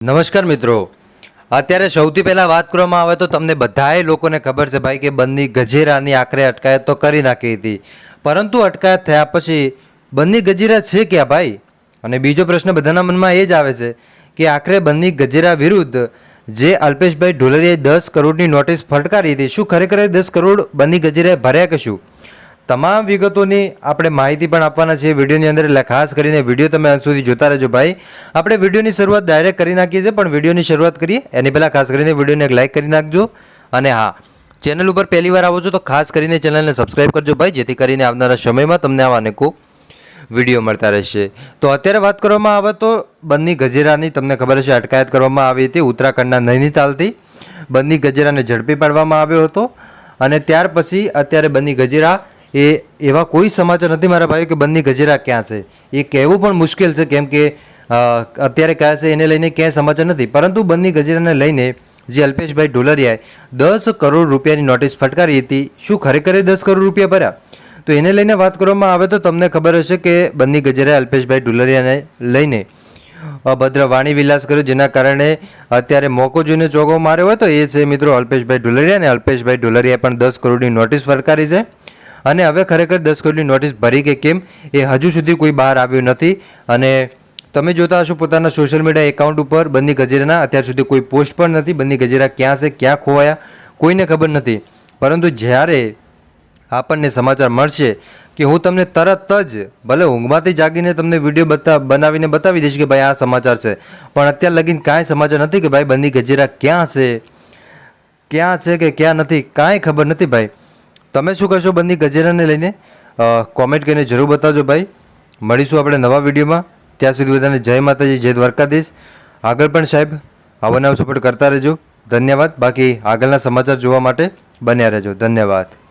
નમસ્કાર મિત્રો. અત્યારે સૌથી પહેલાં વાત કરવામાં આવે તો તમને બધાએ લોકોને ખબર છે ભાઈ કે બંને ગજેરાની આખરે અટકાયત તો કરી નાખી હતી. પરંતુ અટકાયત થયા પછી બંને ગજેરા છે ક્યાં ભાઈ? અને બીજો પ્રશ્ન બધાના મનમાં એ જ આવે છે કે આખરે બંને ગજેરા વિરુદ્ધ જે અલ્પેશભાઈ ઢોલરિયાએ દસ કરોડની નોટિસ ફટકારી હતી, શું ખરેખર દસ કરોડ બંને ગજેરાએ ભર્યા કે શું? તમામ વિગતોની આપણે માહિતી પણ આપવાના છે. વિડીયોની અંદર એટલે ખાસ કરીને વીડિયો તમે અંત સુધી જોતા રહેજો ભાઈ. આપણે વિડીયોની શરૂઆત ડાયરેક્ટ કરી નાખીએ છીએ, પણ વિડીયોની શરૂઆત કરીએ. એની પહેલાં ખાસ કરીને વિડીયોને એક લાઇક કરી નાખજો. અને હા ચેનલ ઉપર પહેલી વાર આવો છો તો ખાસ કરીને ચેનલને સબસ્ક્રાઈબ કરજો ભાઈ, જેથી કરીને આવનારા સમયમાં તમને આવા અનેકો વીડિયો મળતા રહેશે. તો અત્યારે વાત કરવામાં આવે તો બંને ગજેરાની તમને ખબર છે અટકાયત કરવામાં આવી હતી ઉત્તરાખંડના નૈનીતાલથી. બંને ગજેરાને ઝડપી પાડવામાં આવ્યો હતો. અને ત્યાર પછી અત્યારે બંને ગજેરા એ એવા કોઈ સમાચાર નથી મારા ભાઈઓ કે બંને ગજેરા ક્યાં છે? એ કહેવું પણ મુશ્કેલ છે કેમ કે અત્યારે કયા છે એને લઈને ક્યાંય સમાચાર નથી. પરંતુ બંને ગજેરાને લઈને જે અલ્પેશભાઈ ઢોલરિયાએ દસ કરોડ રૂપિયાની નોટિસ ફટકારી હતી, શું ખરેખર દસ કરોડ રૂપિયા ભર્યા? તો એને લઈને વાત કરવામાં આવે તો તમને ખબર હશે કે બંને ગજેરાએ અલ્પેશભાઈ ઢોલરિયાને લઈને અભદ્ર વાણી વિલાસ કર્યો, જેના કારણે અત્યારે મોકો જોઈને ચોગો માર્યો હોય તો એ છે મિત્રો અલ્પેશભાઈ ઢોલરિયા અને અલ્પેશભાઈ ઢોલરિયાએ પણ દસ કરોડની નોટિસ ફટકારી છે. અને હવે ખરેખર દસ કરોડની નોટિસ ભરી કે કેમ, એ હજુ સુધી કોઈ બહાર આવ્યું નથી. અને તમે જોતા હશો પોતાના સોશિયલ મીડિયા એકાઉન્ટ ઉપર બંદી ગજેરાના, અત્યાર સુધી કોઈ પોસ્ટ પણ નથી. બંદી ગજેરા ક્યાં છે, ક્યાં ખોવાયા, કોઈને ખબર નથી. પરંતુ જ્યારે આપણને સમાચાર મળશે કે હું તમને તરત જ ભલે ઊંઘમાંથી જાગીને તમને વીડિયો બતા, બનાવીને બતાવી દઈશ કે ભાઈ આ સમાચાર છે. પણ અત્યાર લગીને કાંઈ સમાચાર નથી કે ભાઈ બંદી ગજેરા ક્યાં છે ક્યાં છે કે ક્યાં નથી, કાંઈ ખબર નથી ભાઈ. તમે શું કહેશો બંને ગજેરાને લઈને? કોમેન્ટ કરીને જરૂર બતાવજો ભાઈ. મળીશું આપણે નવા વિડીયોમાં. ત્યાં સુધી બધાને જય માતાજી, જય દ્વારકાધીશ. આગળ પણ સાહેબ, આવો સપોર્ટ કરતા રહેજો. ધન્યવાદ. બાકી આગળના સમાચાર જોવા માટે બન્યા રહેજો. ધન્યવાદ.